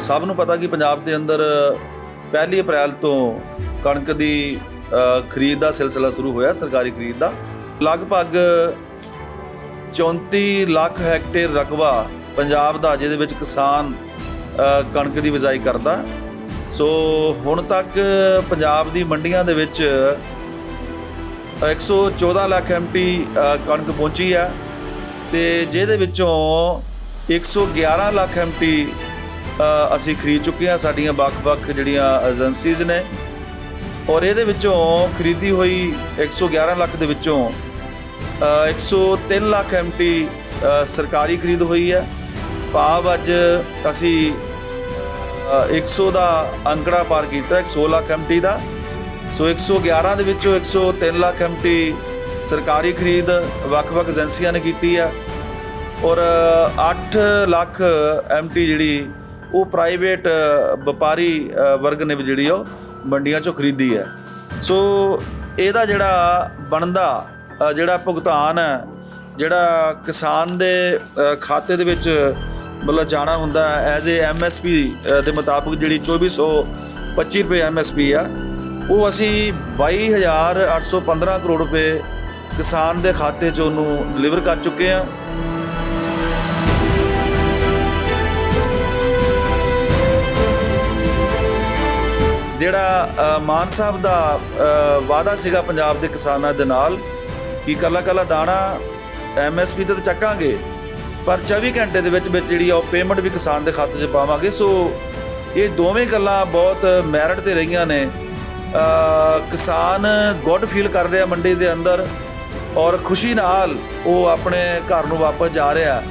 ਸਭ ਨੂੰ ਪਤਾ ਕਿ ਪੰਜਾਬ ਦੇ ਅੰਦਰ ਪਹਿਲੀ ਅਪ੍ਰੈਲ ਤੋਂ ਕਣਕ ਦੀ ਖਰੀਦ ਦਾ ਸਿਲਸਿਲਾ ਸ਼ੁਰੂ ਹੋਇਆ, ਸਰਕਾਰੀ ਖਰੀਦ ਦਾ। ਲਗਭਗ 34 ਲੱਖ ਹੈਕਟੇਅਰ ਰਕਬਾ ਪੰਜਾਬ ਦਾ, ਜਿਹਦੇ ਵਿੱਚ ਕਿਸਾਨ ਕਣਕ ਦੀ ਬਿਜਾਈ ਕਰਦਾ। ਸੋ ਹੁਣ ਤੱਕ ਪੰਜਾਬ ਦੀ ਮੰਡੀਆਂ ਦੇ ਵਿੱਚ 114 ਲੱਖ ਐਮਟੀ ਕਣਕ ਪਹੁੰਚੀ ਹੈ। ਤੇ ਜਿਹਦੇ ਵਿੱਚੋਂ 111 ਲੱਖ ਐਮਟੀ ਅਸੀਂ ਖਰੀਦ ਚੁੱਕੇ ਹਾਂ ਸਾਡੀਆਂ ਵੱਖ-ਵੱਖ ਜਿਹੜੀਆਂ ਏਜੰਸੀਜ਼ ਨੇ। ਔਰ ਇਹਦੇ ਵਿੱਚੋਂ ਖਰੀਦੀ ਹੋਈ 111 ਲੱਖ ਦੇ ਵਿੱਚੋਂ ਅ, 103 ਲੱਖ ਐਮਟੀ ਸਰਕਾਰੀ ਖਰੀਦ ਹੋਈ ਹੈ। ਭਾਵ ਅੱਜ ਅਸੀਂ ਅ, 100 ਦਾ ਅੰਕੜਾ ਪਾਰ ਕੀਤਾ 100 ਲੱਖ ਐਮਟੀ ਦਾ। ਸੋ 111 ਦੇ ਵਿੱਚੋਂ 103 ਲੱਖ ਐਮਟੀ ਸਰਕਾਰੀ ਖਰੀਦ ਵੱਖ-ਵੱਖ ਏਜੰਸੀਆਂ ਨੇ ਕੀਤੀ ਹੈ। ਔਰ 8 ਲੱਖ ਐਮਟੀ ਜਿਹੜੀ ਉਹ ਪ੍ਰਾਈਵੇਟ ਵਪਾਰੀ ਵਰਗ ਨੇ ਵੀ ਜਿਹੜੀ ਉਹ ਮੰਡੀਆਂ ਚੋਂ ਖਰੀਦੀ ਹੈ। ਸੋ ਇਹਦਾ ਜਿਹੜਾ ਬਣਦਾ ਜਿਹੜਾ ਭੁਗਤਾਨ ਹੈ, ਜਿਹੜਾ ਕਿਸਾਨ ਦੇ ਖਾਤੇ ਦੇ ਵਿੱਚ, ਮਤਲਬ ਜਾਣਾ ਹੁੰਦਾ ਐਜ਼ ਏ ਐਮਐਸਪੀ ਦੇ ਮੁਤਾਬਕ ਜਿਹੜੀ 2425 ਰੁਪਏ ਐਮਐਸਪੀ ਆ, ਉਹ ਅਸੀਂ 22815 ਕਰੋੜ ਰੁਪਏ ਕਿਸਾਨ ਦੇ ਖਾਤੇ 'ਚ ਉਹਨੂੰ ਡਿਲੀਵਰ ਕਰ ਚੁੱਕੇ ਆ ਜਿਹੜਾ ਮਾਨ ਸਾਹਿਬ ਦਾ ਵਾਅਦਾ ਸੀਗਾ ਪੰਜਾਬ ਦੇ ਕਿਸਾਨਾਂ ਦੇ ਨਾਲ ਕਿ ਕੱਲਾ ਕੱਲਾ ਦਾਣਾ ਐਮਐਸਪੀ ਤੇ ਤਾਂ ਚੱਕਾਂਗੇ, ਪਰ 24 ਘੰਟੇ ਦੇ ਵਿੱਚ ਵਿੱਚ ਜਿਹੜੀ ਆ ਉਹ ਪੇਮੈਂਟ ਵੀ ਕਿਸਾਨ ਦੇ ਖਾਤੇ 'ਚ ਪਾਵਾਂਗੇ। ਸੋ ਇਹ ਦੋਵੇਂ ਗੱਲਾਂ ਬਹੁਤ ਮੈਰਿਟ ਤੇ ਰਹੀਆਂ ਨੇ। ਕਿਸਾਨ ਗੁੱਡ ਫੀਲ ਕਰ ਰਿਹਾ ਮੰਡੀ ਦੇ ਅੰਦਰ ਔਰ ਖੁਸ਼ੀ ਨਾਲ ਉਹ ਆਪਣੇ ਘਰ ਨੂੰ ਵਾਪਸ ਜਾ ਰਿਹਾ।